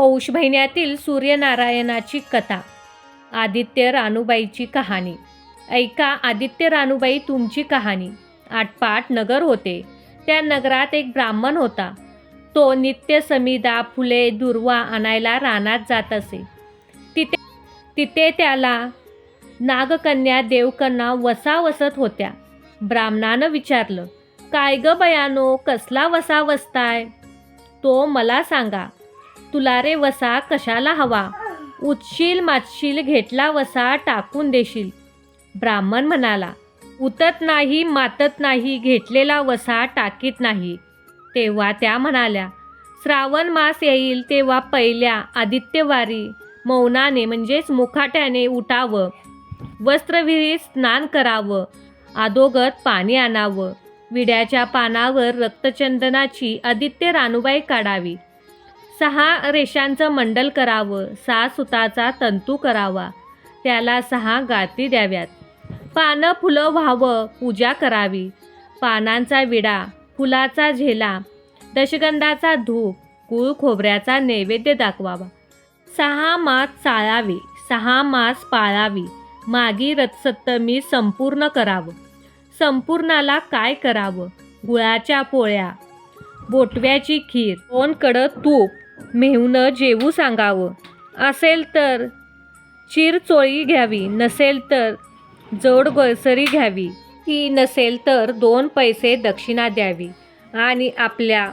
पौष महिन्यातील सूर्यनारायणाची कथा आदित्य रानूबाईची कहाणी. ऐका आदित्य रानूबाई तुमची कहाणी. आटपाट नगर होते. त्या नगरात एक ब्राह्मण होता. तो नित्य समिदा फुले दुर्वा आणायला रानात जात असे. तिथे तिथे त्याला नागकन्या देवकन्या वसा वसत होत्या. ब्राह्मणानं विचारलं काय ग बयानो कसला वसा वसताय तो मला सांगा. तुला रे वसा कशाला हवा? उचशील मातशील घेतला वसा टाकून देशील. ब्राह्मण म्हणाला उतत नाही मातत नाही घेतलेला वसा टाकीत नाही. तेव्हा त्या म्हणाल्या श्रावण मास येईल तेव्हा पहिल्या आदित्यवारी मौनाने म्हणजेच मुखाट्याने उठावं. वस्त्रविहिरीत स्नान करावं. आदोगत पाणी आणावं. विड्याच्या पानावर रक्तचंदनाची आदित्य रानूबाई काढावी. सहा रेषांचं मंडल करावं सहा सुताचा तंतू करावा त्याला सहा गाती द्याव्यात. पानं फुलं व्हावं पूजा करावी. पानांचा विडा फुलाचा झेला दशगंधाचा धूप गुळ खोबऱ्याचा नैवेद्य दाखवावा. सहा मास चाळावी सहा मास पाळावी. मागी रथसप्तमी संपूर्ण करावं. संपूर्णाला काय करावं? गुळाच्या पोळ्या. बोटव्याची खीर. दोन कडं तूप. मेहुणं जेवू सांगावं. असेल तर चिरचोळी घ्यावी नसेल तर जोड गोळसरी घ्यावी. ती नसेल तर दोन पैसे दक्षिणा द्यावी आणि आपल्या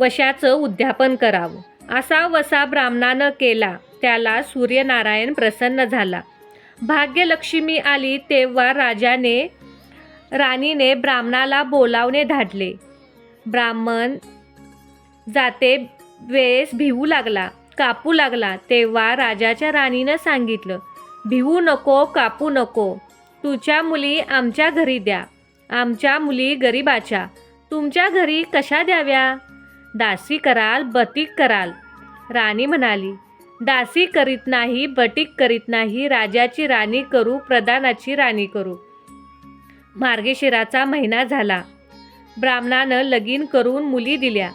वशाचं उद्यापन करावं. असा वसा ब्राह्मणानं केला त्याला सूर्यनारायण प्रसन्न झाला. भाग्यलक्ष्मी आली तेव्हा राजाने राणीने ब्राह्मणाला बोलावणे धाडले. ब्राह्मण जाते वेळेस भिवू लागला कापू लागला तेव्हा राजाच्या राणीनं सांगितलं भिवू नको कापू नको. तुझ्या मुली आमच्या घरी द्या. आमच्या मुली गरिबाच्या. तुमच्या घरी कशा द्याव्या? दासी कराल बटीक कराल. राणी म्हणाली दासी करीत नाही बटीक करीत नाही राजाची राणी करू प्रधानाची राणी करू. मार्गेशिराचा महिना झाला. ब्राह्मणानं लगीन करून मुली दिल्या.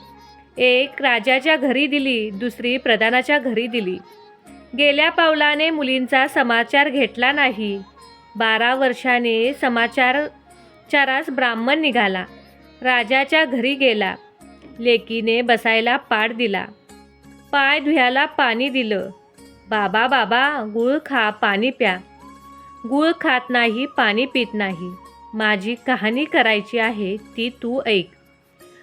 एक राजाच्या घरी दिली दुसरी प्रधानाच्या घरी दिली. गेल्या पावलाने मुलींचा समाचार घेतला नाही. बारा वर्षाने समाचार चारास ब्राह्मण निघाला. राजाच्या घरी गेला. लेकीने बसायला पाड दिला. पाय धुयाला पाणी दिलं. बाबा बाबा गुळ खा पाणी प्या. गुळ खात नाही पाणी पित नाही. माझी कहाणी करायची आहे ती तू ऐक.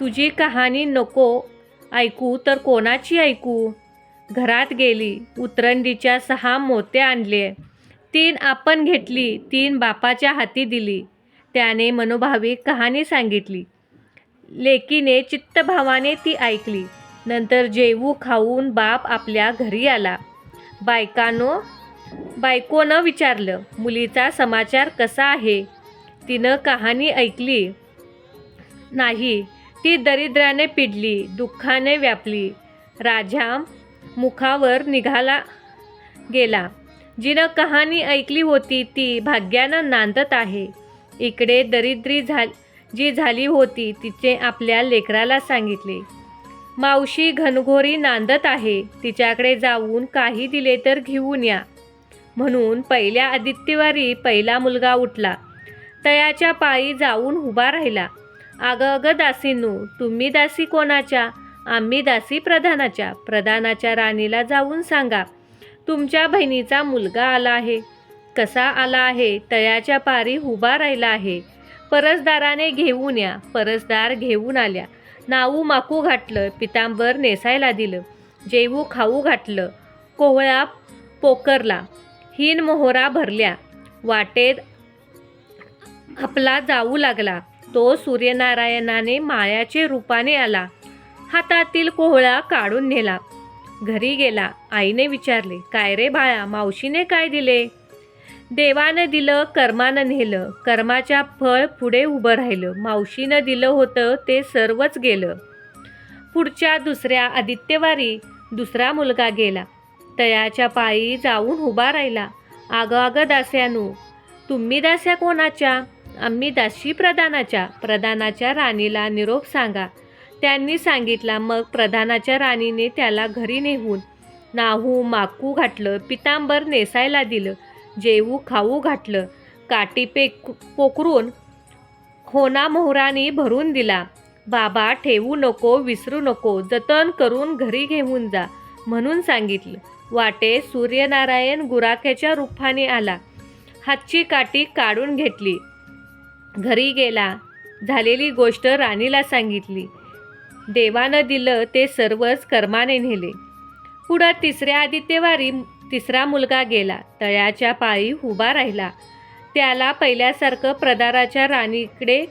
तुझी कहाणी नको ऐकू तर कोणाची ऐकू? घरात गेली उतरंडीच्या सहा मोत्या आणले. तीन आपण घेतली तीन बापाच्या हाती दिली. त्याने मनोभावी कहाणी सांगितली. लेकीने चित्तभावाने ती ऐकली. नंतर जेवू खाऊन बाप आपल्या घरी आला. बायकानो बायकोनं विचारलं मुलीचा समाचार कसा आहे? तिनं कहाणी ऐकली? नाही. ती दरिद्राने पिडली दुःखाने व्यापली. राजा मुखावर निघाला गेला. जिनं कहाणी ऐकली होती ती भाग्यानं नांदत आहे. इकडे दरिद्री झा जी झाली होती तिचे आपल्या लेकराला सांगितले मावशी घनघोरी नांदत आहे तिच्याकडे जाऊन काही दिले तर घेऊन या. म्हणून पहिल्या आदित्यवारी पहिला मुलगा उठला. तयाच्या पायी जाऊन उभा राहिला. अगं अगं दासीनू तुम्ही दासी कोणाच्या? आम्ही दासी प्रधानाच्या. प्रधानाच्या राणीला जाऊन सांगा तुमच्या बहिणीचा मुलगा आला आहे. कसा आला आहे? तयाच्या पारी उभा राहिला आहे. परसदाराने घेऊन या. परसदार घेऊन आल्या. नाऊ माकू घातलं पितांबर नेसायला दिलं. जेवू खाऊ घातलं कोहळा पोकरला. हिन मोहरा भरल्या. वाटेत आपला जाऊ लागला. तो सूर्यनारायणाने मायाचे रूपाने आला. हातातील कोहळा काढून नेला. घरी गेला. आईने विचारले काय रे बाळा मावशीने काय दिले? देवानं दिलं कर्मानं नेलं. कर्माच्या फळ पुढे उभं राहिलं. मावशीनं दिलं होतं ते सर्वच गेलं. पुढच्या दुसऱ्या आदित्यवारी दुसरा मुलगा गेला. तयाच्या पायी जाऊन उभा राहिला. आग आग दास्यानू तुम्ही दास्या कोणाच्या? आम्ही दासी प्रधानाच्या प्रधानाच्या राणीला निरोप सांगा. त्यांनी सांगितला मग प्रधानाच्या राणीने त्याला घरी नेहून नाहू माकू घातलं पितांबर नेसायला दिलं जेवू खाऊ घातलं काटी पे पोकरून होना मोहरानी भरून दिला. बाबा ठेवू नको विसरू नको जतन करून घरी घेऊन जा म्हणून सांगितलं. वाटे सूर्यनारायण गुराख्याच्या रूपाने आला. हातची काठी काढून घेतली. घरी गेला. झालेली गोष्ट राणीला सांगितली. देवानं दिलं ते सर्वच कर्माने नेले. पुढं तिसऱ्या आदित्यवारी तिसरा मुलगा गेला. तळ्याच्या पाळी उभा राहिला. त्याला पहिल्यासारखं प्रदाराच्या राणीकडे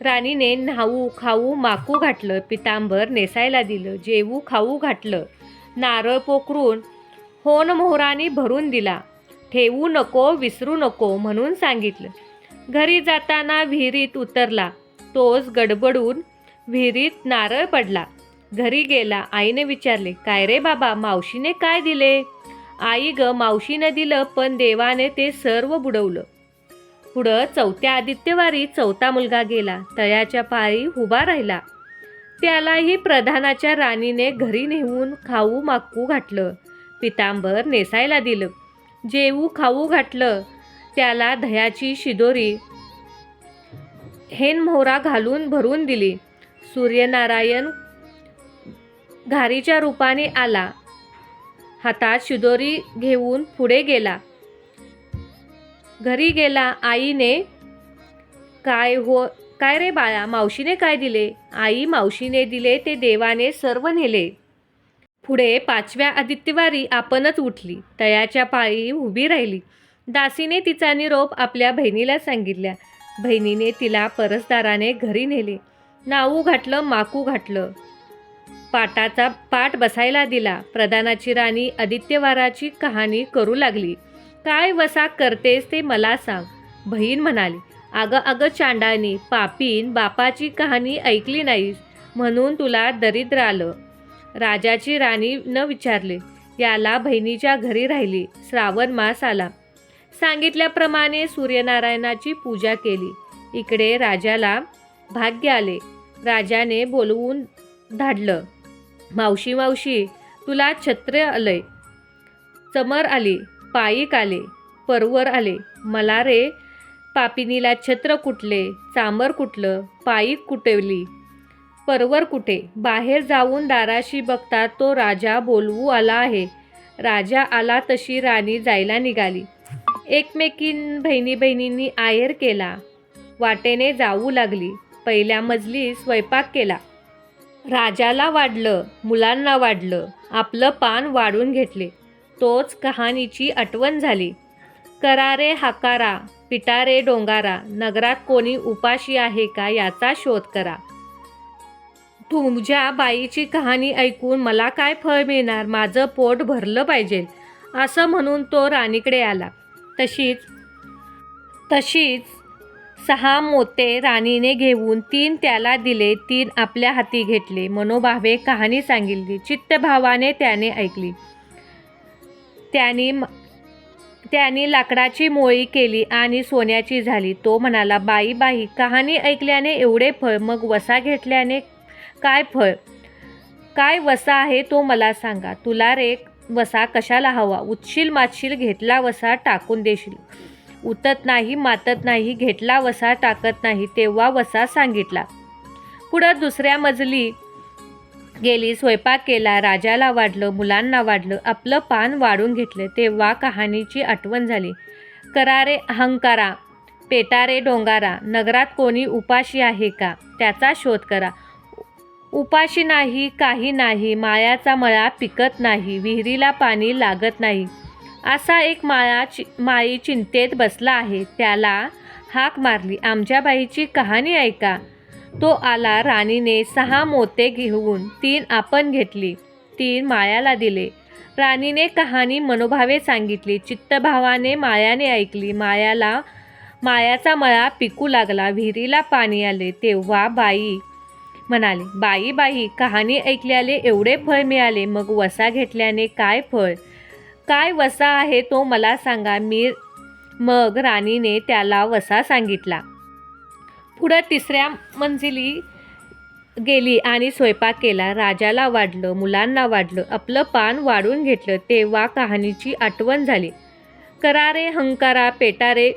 राणीने न्हाऊ खाऊ माकू घातलं. पितांबर नेसायला दिलं. जेवू खाऊ घातलं. नारळ पोकरून होन मोहरानी भरून दिला. ठेवू नको विसरू नको म्हणून सांगितलं. घरी जाताना विहिरीत उतरला. तोच गडबडून विहिरीत नारळ पडला. घरी गेला आईने विचारले काय रे बाबा मावशीने काय दिले? आई ग मावशीने दिलं पण देवाने ते सर्व बुडवलं. पुढं चौथ्या आदित्यवारी चौथा मुलगा गेला. तळ्याच्या पायी उभा राहिला. त्यालाही प्रधानाच्या राणीने घरी नेऊन खाऊ माकू घातलं. पितांबर नेसायला दिलं. जेवू खाऊ घातलं. त्याला दह्याची शिदोरी. हेन मोहरा घालून भरून दिली. सूर्यनारायण घारीच्या रूपाने आला. हातात शिदोरी घेऊन पुढे गेला. घरी गेला आईने काय हो काय रे बाळा मावशीने काय दिले? आई मावशीने दिले ते देवाने सर्व नेले. पुढे पाचव्या आदित्यवारी आपणच उठली. तयाच्या पाळी उभी राहिली. दासीने तिचा निरोप आपल्या बहिणीला सांगितल्या. बहिणीने तिला परसदाराने घरी नेले. नाऊ घातलं माकू घातलं पाटाचा पाठ बसायला दिला. प्रधानाची राणी आदित्यवाराची कहाणी करू लागली. काय वसा करतेस ते मला सांग बहीण म्हणाली. अगं अगं चांडानी पापीन बापाची कहाणी ऐकली नाहीस म्हणून तुला दरिद्र आलं. राजाची राणी न विचारले. याला बहिणीच्या घरी राहिली. श्रावण मास आला. सांगितल्याप्रमाणे सूर्यनारायणाची पूजा केली. इकडे राजाला भाग्य आले. राजाने बोलवून धाडलं मावशी मावशी तुला छत्र आलंय. चमर आली पायीक आले परवर आले. मला रे पापिनीला छत्र कुठले? चामर कुठलं? पायिक कुटवली परवर कुठे? बाहेर जाऊन दाराशी बघता तो राजा बोलवू आला आहे. राजा आला तशी राणी जायला निघाली. एकमेकीन बहिणी बहिणींनी आयर केला. वाटेने जाऊ लागली. पहिल्या मजली स्वयंपाक केला. राजाला वाढलं मुलांना वाढलं. आपलं पान वाढून घेतले. तोच कहाणीची आठवण झाली. करारे हाकारा पिटारे डोंगारा नगरात कोणी उपाशी आहे का याचा शोध करा. तुमच्या बाईची कहाणी ऐकून मला काय फळ मिळणार? माझं पोट भरलं पाहिजे. असं म्हणून तो राणीकडे आला. तशीच तशीच सहा मोते राणीने घेऊन तीन त्याला दिले तीन आपल्या हाती घेतले. मनोभावे कहाणी सांगितली. चित्तभावाने त्याने ऐकली. त्यांनी त्यांनी लाकडाची मोळी केली आणि सोन्याची झाली. तो म्हणाला बाई बाई कहाणी ऐकल्याने एवढे फळ मग वसा घेतल्याने काय फळ? काय वसा आहे तो मला सांगा. तुला रे वसा कशाला हवा? उतशील मातशील घेतला वसा टाकून देशील. उतत नाही मातत नाही घेतला वसा टाकत नाही तेव्हा वसा सांगितला. पुढं दुसऱ्या मजली गेली स्वयंपाक केला राजाला वाढलं मुलांना वाढलं आपलं पान वाढून घेतलं तेव्हा कहाणीची आठवण झाली. करारे अहंकारा पेटारे डोंगारा नगरात कोणी उपाशी आहे का? त्याचा शोध करा. उपाशी नाही काही नाही मायाचा मळा पिकत नाही विहिरीला पाणी लागत नाही. असा एक माळा चि माई चिंतेत बसला आहे. त्याला हाक मारली आमच्या बाईची कहाणी ऐका. तो आला राणीने सहा मोते घेऊन तीन आपण घेतली तीन माळ्याला दिले. राणीने कहाणी मनोभावे सांगितली चित्तभावाने मायाने ऐकली. मायाला मायाचा मळा पिकू लागला विहिरीला पाणी आले. तेव्हा बाई म्हणाले बाई बाई कहाणी ऐकल्याले एवढे फळ मिळाले मग वसा घेतल्याने काय फळ? काय वसा आहे तो मला सांगा. मी मग राणीने त्याला वसा सांगितला. पुढं तिसऱ्या मंजिली गेली आणि स्वयंपाक केला. राजाला वाढलं मुलांना वाढलं आपलं पान वाढून घेतलं तेव्हा कहाणीची आठवण झाली. करारे हंकारा पेटारे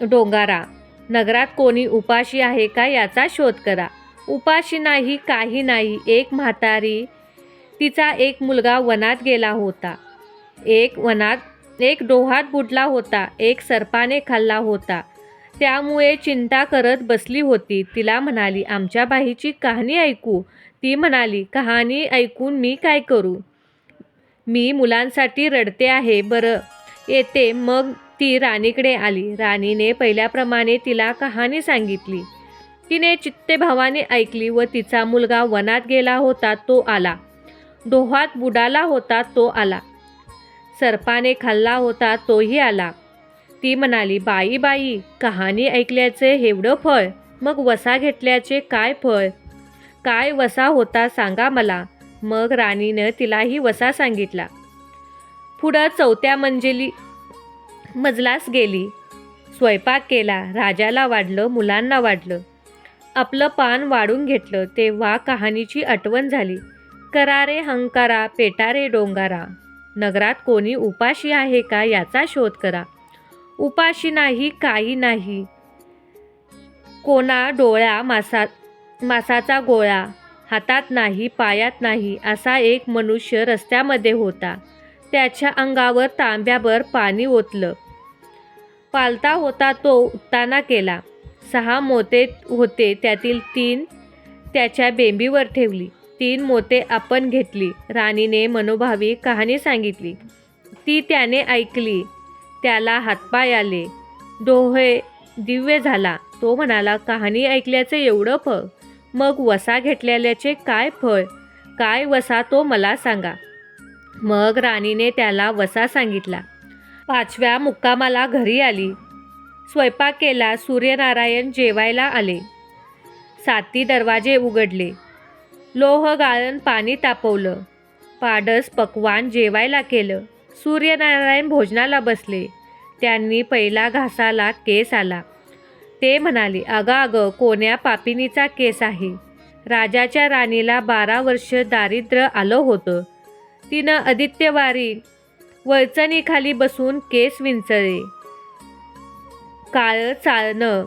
डोंगारा नगरात कोणी उपाशी आहे का याचा शोध करा. उपाशी नाही काही नाही एक म्हातारी. तिचा एक मुलगा वनात गेला होता. एक वनात एक डोहात बुडला होता एक सर्पाने खाल्ला होता. त्यामुळे चिंता करत बसली होती. तिला म्हणाली आमच्या बाईची कहाणी ऐकू. ती म्हणाली कहाणी ऐकून मी काय करू? मी मुलांसाठी रडते आहे बरं. येते. मग ती राणीकडे आली. राणीने पहिल्याप्रमाणे तिला कहाणी सांगितली. तिने चित्तेभावाने ऐकली व तिचा मुलगा वनात गेला होता तो आला. डोहात बुडाला होता तो आला. सर्पाने खाल्ला होता तोही आला. ती म्हणाली बाई बाई कहाणी ऐकल्याचे एवढं फळ मग वसा घेतल्याचे काय फळ? काय वसा होता सांगा मला. मग राणीनं तिलाही वसा सांगितला. पुढं चौथ्या मंजिली मजलास गेली. स्वयंपाक केला राजाला वाढलं मुलांना वाढलं. आपलं पान वाढून घेतलं तेव्हा कहाणीची आठवण झाली. करारे हंकारा पेटारे डोंगारा. नगरात कोणी उपाशी आहे का याचा शोध करा. उपाशी नाही काही नाही. कोणा डोळ्या मासा मासाचा गोळा हातात नाही पायात नाही असा एक मनुष्य रस्त्यामध्ये होता. त्याच्या अंगावर तांब्याभर पाणी ओतलं. पालता होता तो उत्ताना केला. सहा मोते होते त्यातील तीन त्याच्या बेंबीवर ठेवली. तीन मोते आपण घेतली. राणीने मनोभावी कहाणी सांगितली. ती त्याने ऐकली. त्याला हातपाय आले. डोहे दिव्य झाला. तो म्हणाला कहाणी ऐकल्याचे एवढं फळ? मग वसा घेतलेल्याचे काय फळ? काय वसा तो मला सांगा. मग राणीने त्याला वसा सांगितला. पाचव्या मुक्कामाला घरी आली. स्वयंपाक केला सूर्यनारायण जेवायला आले. साती दरवाजे उघडले. लोह गाळण पाणी तापवलं. पाडस पकवान जेवायला केलं. सूर्यनारायण भोजनाला बसले. त्यांनी पहिला घासाला केस आला. ते म्हणाले अगं अगं कोण्या पापिनीचा केस आहे? राजाच्या राणीला बारा वर्ष दारिद्र्य आलं होतं. तिनं आदित्यवारी वळचणीखाली बसून केस विंचळे काळं चाळणं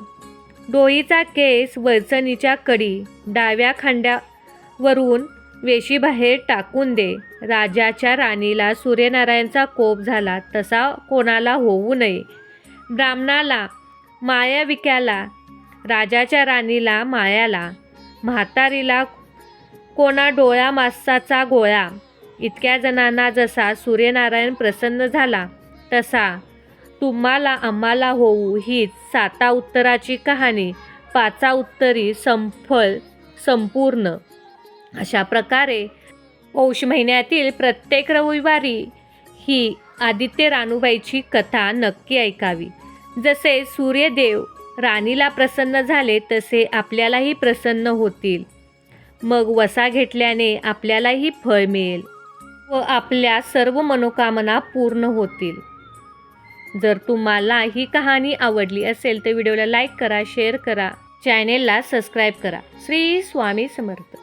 डोईचा केस वरचणीच्या कडी डाव्या खांड्यावरून वेशीबाहेर टाकून दे. राजाच्या राणीला सूर्यनारायणचा कोप झाला तसा कोणाला होऊ नये. ब्राह्मणाला मायाविक्याला राजाच्या राणीला मायाला म्हातारीला कोणा डोळ्या मासाचा गोळा. इतक्या जणांना जसा सूर्यनारायण प्रसन्न झाला तसा तुम्हाला आम्हाला होऊ हीच साता उत्तराची कहाणी. पाचा उत्तरी संफल संपूर्ण. अशा प्रकारे पौष महिन्यातील प्रत्येक रविवारी ही आदित्य रानूबाईची कथा नक्की ऐकावी. जसे सूर्यदेव राणीला प्रसन्न झाले तसे आपल्यालाही प्रसन्न होतील. मग वसा घेतल्याने आपल्यालाही फळ मिळेल व आपल्या सर्व मनोकामना पूर्ण होतील. जर तुम्हाला ही कहाणी आवडली असेल तर व्हिडिओला लाईक करा शेअर करा चॅनेलला सबस्क्राईब करा. श्री स्वामी समर्थ.